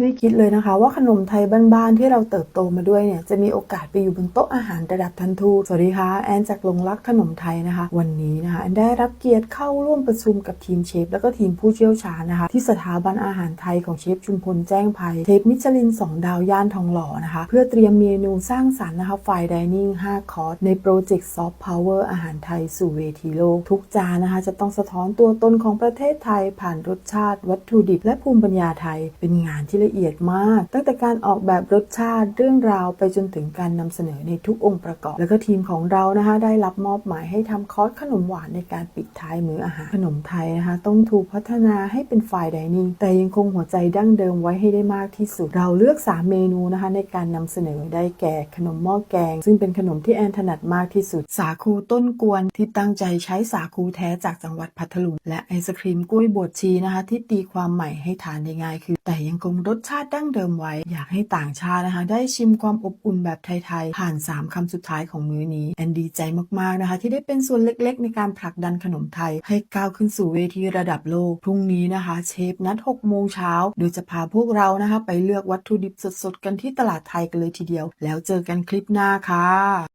ไม่คิดเลยนะคะ ว่าขนมไทยบ้านๆที่เราเติบโตมาด้วยเนี่ยจะมีโอกาสไปอยู่บนโต๊ะอาหารระดับทันทูสวัสดีค่ะแอนจากลงรักขนมไทยนะคะ วันนี้นะคะแอนได้รับเกียรติเข้าร่วมประชุมกับทีมเชฟแล้วก็ทีมผู้เชี่ยวชาญนะคะ ที่สถาบันอาหารไทยของเชฟชุมพลแจ้งภัยเชฟมิชลิน 2 ดาวย่านทองหล่อนะคะ เพื่อเตรียมเมนูสร้างสรรค์นะคะไฟดิเนิ่ง5คอร์สในโปรเจกต์ซอฟต์พาวเวอร์อาหารไทยสู่เวทีโลก ทุกจานนะคะจะต้องสะท้อนตัวตนของประเทศไทยผ่านรสชาติ วัตถุดิบ และภูมิปัญญาไทยเป็นงานที่ละเอียดมาก ตั้งแต่การออกแบบรสชาติเรื่องราวไปจนถึงการนำเสนอในทุกองค์ประกอบ แล้วก็ทีมของเรานะคะได้รับมอบหมายให้ทำคอร์สขนมหวานในการปิดท้ายมื้ออาหารขนมไทยนะคะ ต้องถูกพัฒนาให้เป็นไฟดิเนิ่งแต่ยังคงหัวใจดั้งเดิมไว้ให้ได้มากที่สุด เราเลือก 3 เมนูนะคะ ในการนำเสนอได้แก่ขนมหม้อแกง ซึ่งเป็นขนมที่แอนถนัดมากที่สุด สาคูต้นกวนที่ตั้งใจใช้สาคูแท้จากจังหวัดพัทลุงและไอศครีมกล้วยบวชชีนะคะ ที่ตีความใหม่ให้ทานได้ง่ายคือ แต่ยังคงรสชาติดั้งเดิมไว้ อยากให้ต่างชาตินะคะ ได้ชิมความอบอุ่นแบบไทย ๆ ผ่าน 3คำสุดท้ายของมื้อนี้ แอนดีใจมาก ๆ นะคะ ที่ได้เป็นส่วนเล็กๆ ในการผลักดันขนมไทย ให้ก้าวขึ้นสู่เวทีระดับโลก พรุ่งนี้นะคะ เชฟนัด6โมงเช้าโดยจะพาพวกเรานะคะ ไปเลือกวัตถุดิบสดๆ กันที่ตลาดไทยกันเลยทีเดียว แล้วเจอกันคลิปหน้าค่ะ